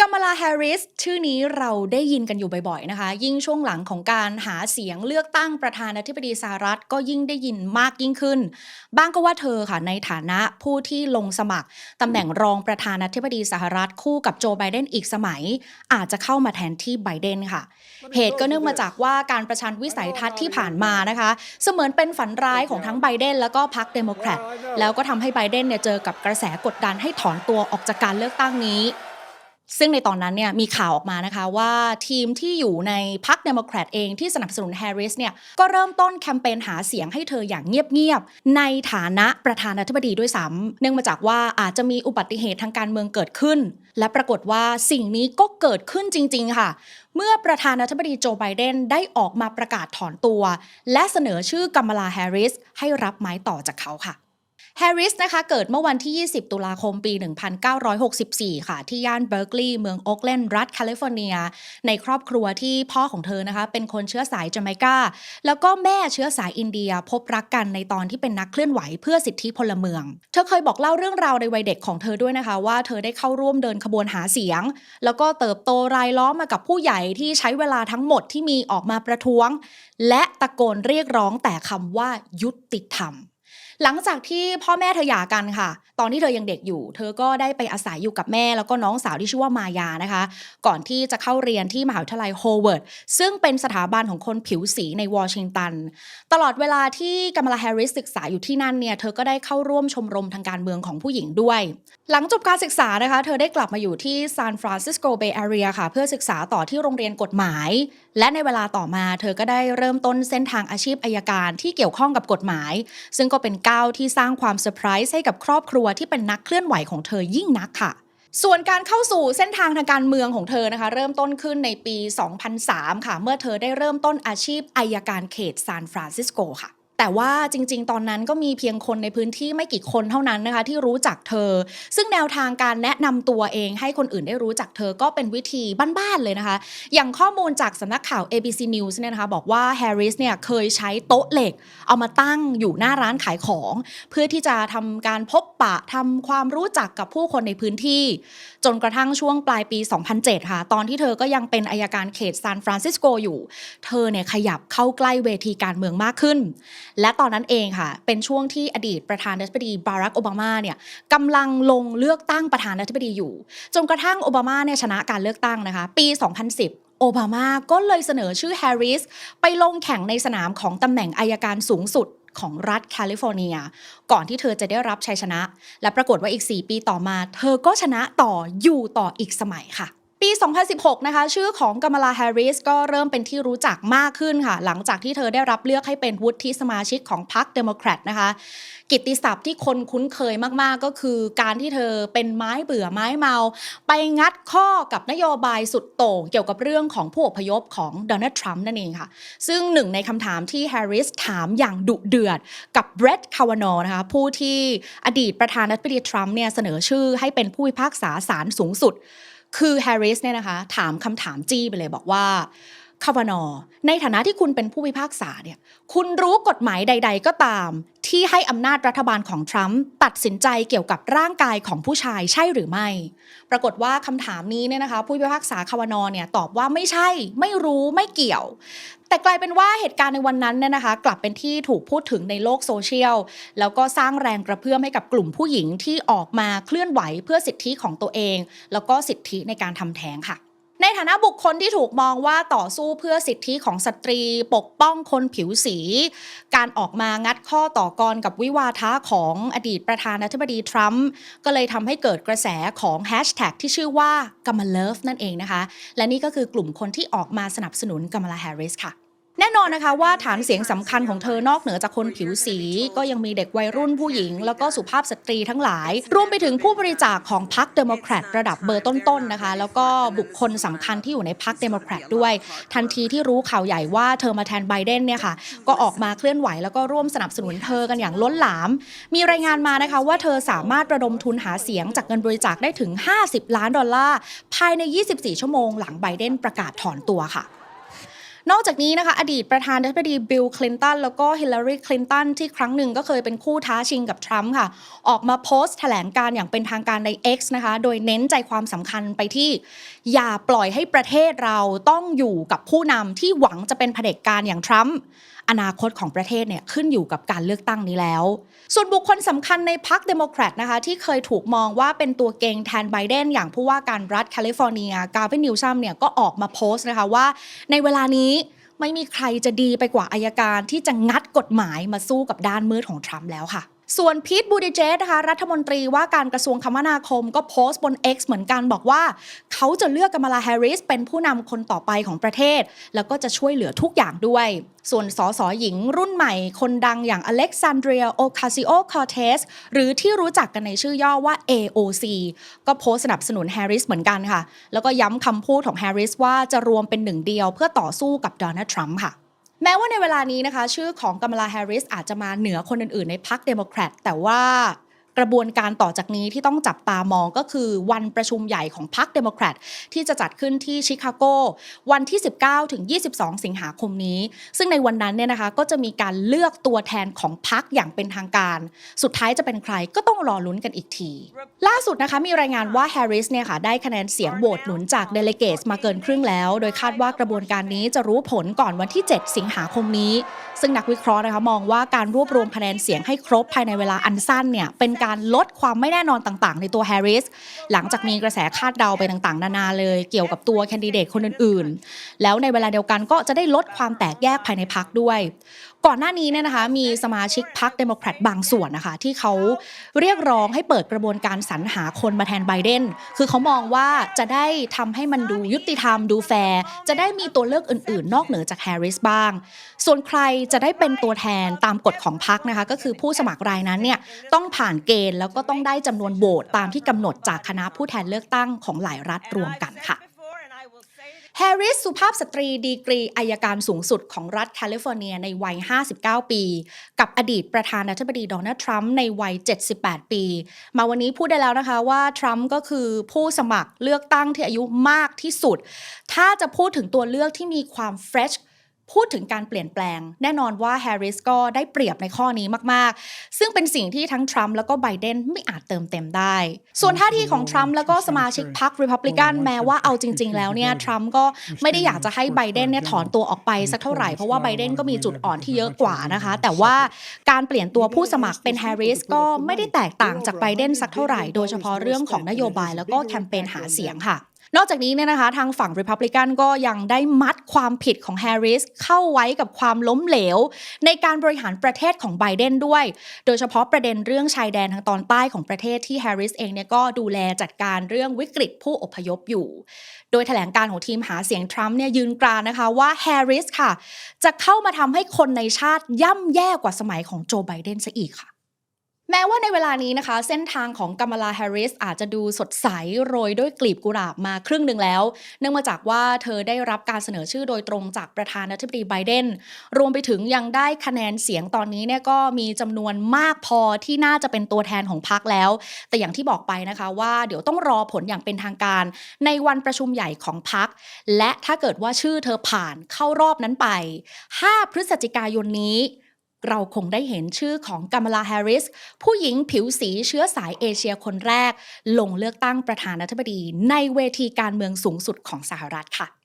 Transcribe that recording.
กัมมาลาแฮร์ริสชื่อนี้เราได้ยินกันอยู่บ่อยๆนะคะ ยิ่งช่วงหลังของการหาเสียงเลือกตั้งประธานาธิบดีสหรัฐ ก็ยิ่งได้ยินมากยิ่งขึ้น บ้างก็ว่าเธอค่ะในฐานะผู้ที่ลงสมัครตำแหน่งรองประธานาธิบดีสหรัฐ คู่กับโจไบเดนอีกสมัย อาจจะเข้ามาแทนที่ไบเดนค่ะ เหตุก็เนื่องมาจากว่าการประชันวิสัยทัศน์ที่ผ่านมานะคะ เสมือนเป็นฝันร้ายของทั้งไบเดนแล้วก็พรรคเดโมแครตแล้วก็ทำให้ไบเดนเนี่ยเจอกับกระแสกดดันให้ถอนตัวออกจากการเลือกตั้งนี้ ซึ่งในตอนนั้นเนี่ยมีข่าวออกมานะคะว่าทีมที่อยู่ในพรรคเดโมแครตเองที่สนับสนุนแฮร์ริสเนี่ยก็เริ่มต้นแคมเปญหาเสียงให้เธออย่างเงียบๆ ในฐานะประธานาธิบดีด้วยซ้ำเนื่องมาจากว่าอาจจะมีอุบัติเหตุทางการเมืองเกิดขึ้น และปรากฏว่าสิ่งนี้ก็เกิดขึ้นจริง ๆ ค่ะ เมื่อประธานาธิบดีโจไบเดนได้ออกมาประกาศถอนตัว และเสนอชื่อกัมลาแฮร์ริสให้รับไม้ต่อจากเขาค่ะ แฮร์ริสนะคะเกิดเมื่อวันที่ 20 ตุลาคมปี 1964 ค่ะ ที่ย่านเบอร์กลีย์เมืองโอ๊กแลนด์รัฐแคลิฟอร์เนีย ในครอบครัวที่พ่อของเธอนะคะ เป็นคนเชื้อสายจาเมกา แล้วก็แม่เชื้อสายอินเดียพบรักกันในตอนที่เป็นนักเคลื่อนไหวเพื่อสิทธิพลเมือง เธอเคยบอกเล่าเรื่องราวในวัยเด็กของเธอด้วยนะคะ ว่าเธอได้เข้าร่วมเดินขบวนหาเสียง แล้วก็เติบโตรายล้อมมากับผู้ใหญ่ที่ใช้เวลาทั้งหมดที่มีออกมาประท้วง และตะโกนเรียกร้องแต่คำว่ายุติธรรม หลังจากที่พ่อแม่เธอหย่ากันค่ะ ตอนที่เธอยังเด็กอยู่ เธอก็ได้ไปอาศัยอยู่กับแม่ แล้วก็น้องสาวที่ชื่อว่ามายานะคะ ก่อนที่จะเข้าเรียนที่มหาวิทยาลัยโฮเวิร์ดซึ่งเป็นสถาบันของคนผิวสีในวอชิงตัน ตลอดเวลาที่กัมมาลาแฮร์ริสศึกษาอยู่ที่นั่นเนี่ยเธอก็ได้เข้าร่วมชมรมทางการเมืองของผู้หญิงด้วย หลังจบการศึกษานะคะ เธอได้กลับมาอยู่ที่ซานฟรานซิสโกเบย์แอเรียค่ะ เพื่อศึกษาต่อที่โรงเรียนกฎหมาย และในเวลาต่อมาเธอก็ได้เริ่มต้นเส้นทางอาชีพอายการที่เกี่ยวข้องกับกฎหมาย ซึ่งก็เป็นก้าวที่สร้างความเซอร์ไพรส์ให้กับครอบครัวที่เป็นนักเคลื่อนไหวของเธอยิ่งนักค่ะส่วนการเข้าสู่เส้นทางทางการเมืองของเธอนะคะ เริ่มต้นขึ้นในปี 2003 ค่ะ เมื่อเธอได้เริ่มต้นอาชีพอายการเขตซานฟรานซิสโกค่ะ แต่ว่าจริง ๆ ตอนนั้นก็มีเพียงคนในพื้นที่ไม่กี่คนเท่านั้นนะคะ ที่รู้จักเธอ ซึ่งแนวทางการแนะนำตัวเองให้คนอื่นได้รู้จักเธอก็เป็นวิธีบ้านๆเลยนะคะ อย่างข้อมูลจากสำนักข่าว ABC News เนี่ยนะคะบอกว่าแฮร์ริสเนี่ยเคยใช้โต๊ะเหล็ก เอามาตั้งอยู่หน้าร้านขายของ เพื่อที่จะทำการพบปะทำความรู้จักกับผู้คนในพื้นที่ จนกระทั่งช่วงปลายปี 2007 ค่ะ ตอนที่เธอก็ยังเป็นอายการเขตซานฟรานซิสโกอยู่ เธอเนี่ยขยับเข้าใกล้เวทีการเมืองมากขึ้นและตอนนั้นเองค่ะ เป็นช่วงที่อดีตประธานาธิบดีบารักโอบามาเนี่ยกำลังลงเลือกตั้งประธานาธิบดีอยู่ จนกระทั่งโอบามาเนี่ยชนะการเลือกตั้งนะคะ ปี 2010โอบามาก็เลยเสนอชื่อแฮร์ริสไปลงแข่งในสนามของตำแหน่งอายการสูงสุดของรัฐแคลิฟอร์เนีย ก่อนที่เธอจะได้รับชัยชนะ และปรากฏว่าอีก 4 ปีต่อมา เธอก็ชนะต่ออยู่ต่ออีกสมัยค่ะ ปี 2016 นะคะ ชื่อของกัมลาแฮร์ริสก็เริ่มเป็นที่รู้จักมากขึ้นค่ะ หลังจากที่เธอได้รับเลือกให้เป็นวุฒิสมาชิกของพรรคเดโมแครตนะคะ กิตติศัพท์ที่คนคุ้นเคยมาก ๆ ก็คือการที่เธอเป็นไม้เบื่อไม้เมา ไปงัดข้อกับนโยบายสุดโต่งเกี่ยวกับเรื่องของผู้อพยพของโดนัลด์ทรัมป์นั่นเองค่ะ ซึ่งหนึ่งในคำถามที่แฮร์ริสถามอย่างดุเดือดกับเบรดคาวานอนะคะ ผู้ที่อดีตประธานาธิบดีทรัมป์เนี่ยเสนอชื่อให้เป็นผู้พิพากษาศาลสูงสุด คือแฮร์ริสเนี่ยนะคะถามคำถามจี้ไปเลยบอกว่า คาวานอในฐานะที่คุณเป็นผู้พิพากษาเนี่ยคุณรู้กฎหมายใด ๆ ก็ตาม ที่ให้อำนาจรัฐบาลของทรัมป์ตัดสินใจเกี่ยวกับร่างกายของผู้ชายใช่หรือไม่ ปรากฏว่าคำถามนี้เนี่ยนะคะผู้พิพากษาคาวานอเนี่ยตอบว่าไม่ใช่ ไม่รู้ไม่เกี่ยว แต่กลายเป็นว่าเหตุการณ์ในวันนั้นเนี่ยนะคะ กลับเป็นที่ถูกพูดถึงในโลกโซเชียลแล้วก็สร้างแรงกระเพื่อมให้กับกลุ่มผู้หญิงที่ออกมาเคลื่อนไหวเพื่อสิทธิของตัวเอง แล้วก็สิทธิในการทำแท้งค่ะ ในฐานะบุคคลที่ถูกมองว่าต่อสู้เพื่อสิทธิของสตรี ปกป้องคนผิวสี การออกมางัดข้อต่อกรกับวิวาทะของอดีตประธานาธิบดีทรัมป์ก็เลยทำให้เกิดกระแสของแฮชแท็กที่ชื่อว่ากัมมาเลิฟนั่นเองนะคะ และนี่ก็คือกลุ่มคนที่ออกมาสนับสนุนกัมมาลาแฮร์ริสค่ะ แน่นอนนะคะว่าฐานเสียงสำคัญของเธอนอกเหนือจากคนผิวสี ก็ยังมีเด็กวัยรุ่นผู้หญิง แล้วก็สุภาพสตรีทั้งหลาย รวมไปถึงผู้บริจาคของพรรคเดโมแครตระดับเบอร์ต้นๆนะคะ แล้วก็บุคคลสำคัญที่อยู่ในพรรคเดโมแครตด้วย ทันทีที่รู้ข่าวใหญ่ว่าเธอมาแทนไบเดนเนี่ยค่ะก็ออกมาเคลื่อนไหวแล้วก็ร่วมสนับสนุนเธอกันอย่างล้นหลาม มีรายงานมานะคะว่าเธอสามารถระดมทุนหาเสียงจากเงินบริจาคได้ถึง 50 ล้านดอลลาร์ภายใน 24 ชั่วโมงหลังไบเดนประกาศถอนตัวค่ะ นอกจากนี้นะคะอดีตประธานาธิบดีบิลคลินตันแล้วก็ฮิลลารีคลินตันที่ครั้งหนึ่งก็เคยเป็นคู่ท้าชิงกับทรัมป์ค่ะ ออกมาโพสต์แถลงการอย่างเป็นทางการใน X นะคะ โดยเน้นใจความสำคัญไปที่ อย่าปล่อยให้ประเทศเราต้องอยู่กับผู้นำที่หวังจะเป็นเผด็จการอย่างทรัมป์ อนาคตของประเทศเนี่ยขึ้นอยู่กับการเลือกตั้งนี้แล้ว ส่วนบุคคลสำคัญในพรรคเดโมแครตนะคะที่เคยถูกมองว่าเป็นตัวเก่งแทนไบเดนอย่างผู้ว่าการรัฐแคลิฟอร์เนีย กาวินนิวซัมเนี่ยก็ออกมาโพสต์นะคะว่า ในเวลานี้ไม่มีใครจะดีไปกว่าอายการที่จะงัดกฎหมายมาสู้กับด้านมืดของทรัมป์แล้วค่ะ ส่วนพีทบูดิเจสนะคะรัฐมนตรีว่าการกระทรวงคมนาคมก็โพสต์บน X เหมือนกันบอกว่า เขาจะเลือกกามลาแฮร์ริสเป็นผู้นำคนต่อไปของประเทศ แล้วก็จะช่วยเหลือทุกอย่างด้วย ส่วนสสหญิงรุ่นใหม่ คนดังอย่างอเล็กซานเดรียโอคาซิโอคอเทสหรือที่รู้จักกันในชื่อย่อว่า AOC ก็โพสต์สนับสนุนแฮร์ริสเหมือนกันค่ะ แล้วก็ย้ำคำพูดของแฮร์ริสว่าจะรวมเป็นหนึ่งเดียวเพื่อต่อสู้กับโดนัลด์ทรัมป์ค่ะ แม้ว่าในเวลานี้นะคะ ชื่อของกัมลาแฮร์ริสอาจจะมาเหนือคนอื่นๆ ในพรรคเดโมแครตแต่ว่า กระบวนการต่อจากนี้ที่ต้องจับตามองก็คือวันประชุมใหญ่ของพรรคเดโมแครตที่จะจัดขึ้นที่ชิคาโกวันที่ 19 ถึง 22 สิงหาคมนี้ ซึ่งในวันนั้นเนี่ยนะคะก็จะมีการเลือกตัวแทนของพรรคอย่างเป็นทางการ สุดท้ายจะเป็นใครก็ต้องรอลุ้นกันอีกที ล่าสุดนะคะมีรายงานว่าแฮร์ริสเนี่ยค่ะได้คะแนนเสียงโหวตหนุนจากเดเลเกตมาเกินครึ่งแล้ว โดยคาดว่ากระบวนการนี้จะรู้ผลก่อนวันที่ 7 สิงหาคมนี้ ซึ่งนักวิเคราะห์นะคะมองว่าการรวบรวมคะแนนเสียงให้ครบภายในเวลาอันสั้นเนี่ยเป็นการลดความไม่แน่นอนต่างๆ ในตัวแฮร์ริสหลังจากมีกระแสคาดเดาไปต่างๆ นานาเลย เกี่ยวกับตัวแคนดิเดตคนอื่นๆ แล้วในเวลาเดียวกันก็จะได้ลดความแตกแยกภายในพักด้วยก่อนหน้านี้เนี่ยนะคะมีสมาชิกพรรคเดโมแครตบางส่วนนะคะที่เขาเรียกร้องให้เปิดกระบวนการสรรหาคนมาแทนไบเดนคือเขามองว่าจะได้ทำให้มันดูยุติธรรมดูแฟร์จะได้มีตัวเลือกอื่น ๆ นอกเหนือจากแฮร์ริสบ้าง ส่วนใครจะได้เป็นตัวแทนตามกฎของพรรคนะคะก็คือผู้สมัครรายนั้นเนี่ยต้องผ่านเกณฑ์แล้วก็ต้องได้จำนวนโหวตตามที่กำหนดจากคณะผู้แทนเลือกตั้งของหลายรัฐรวมกันค่ะ แฮร์ริสสุภาพสตรีดีกรีอายการสูงสุดของรัฐแคลิฟอร์เนียในวัย 59 ปี กับอดีตประธานาธิบดีโดนัลด์ทรัมป์ในวัย 78 ปี มาวันนี้พูดได้แล้วนะคะว่าทรัมป์ก็คือผู้สมัครเลือกตั้งที่อายุมากที่สุด ถ้าจะพูดถึงตัวเลือกที่มีความเฟรช พูดถึงการเปลี่ยนแปลง แน่นอนว่าแฮร์ริสก็ได้เปรียบในข้อนี้มากๆ ซึ่งเป็นสิ่งที่ทั้งทรัมป์แล้วก็ไบเดนไม่อาจเติมเต็มได้ ส่วนท่าทีของทรัมป์แล้วก็สมาชิกพรรครีพับลิกันแม้ว่าเอาจริง ๆ แล้วเนี่ยทรัมป์ก็ไม่ได้อยากจะให้ไบเดนเนี่ยถอนตัวออกไปสักเท่าไหร่ เพราะว่าไบเดนก็มีจุดอ่อนที่เยอะกว่านะคะ แต่ว่าการเปลี่ยนตัวผู้สมัครเป็นแฮร์ริสก็ไม่ได้แตกต่างจากไบเดนสักเท่าไหร่ โดยเฉพาะเรื่องของนโยบายแล้วก็แคมเปญหาเสียงค่ะ นอกจากนี้เนี่ยนะคะทางฝั่ง Republican ก็ยังได้มัดความผิดของแฮร์ริสเข้าไว้กับความล้มเหลว ในการบริหารประเทศของไบเดนด้วย โดยเฉพาะประเด็นเรื่องชายแดนทางตอนใต้ของประเทศที่แฮร์ริสเองเนี่ยก็ดูแลจัดการเรื่องวิกฤตผู้อพยพอยู่ โดยแถลงการของทีมหาเสียงทรัมป์เนี่ยยืนกรานนะคะว่าแฮร์ริสค่ะ จะเข้ามาทำให้คนในชาติย่ำแย่กว่าสมัยของโจไบเดนซะอีกค่ะ แม้ว่าในเวลานี้นะคะ เส้นทางของกัมลาแฮร์ริสอาจจะดูสดใสโรยด้วยกลีบกุหลาบมาครึ่งหนึ่งแล้ว เนื่องมาจากว่าเธอได้รับการเสนอชื่อโดยตรงจากประธานาธิบดีไบเดนรวมไปถึงยังได้คะแนนเสียงตอนนี้เนี่ยก็มีจำนวนมากพอที่น่าจะเป็นตัวแทนของพรรคแล้ว แต่อย่างที่บอกไปนะคะว่าเดี๋ยวต้องรอผลอย่างเป็นทางการ ในวันประชุมใหญ่ของพรรคและถ้าเกิดว่าชื่อเธอผ่านเข้ารอบนั้นไป 5 พฤศจิกายนนี้ เราคงได้เห็นชื่อของกัมลาแฮร์ริส ผู้หญิงผิวสีเชื้อสายเอเชียคนแรก ลงเลือกตั้งประธานาธิบดีในเวทีการเมืองสูงสุดของสหรัฐค่ะ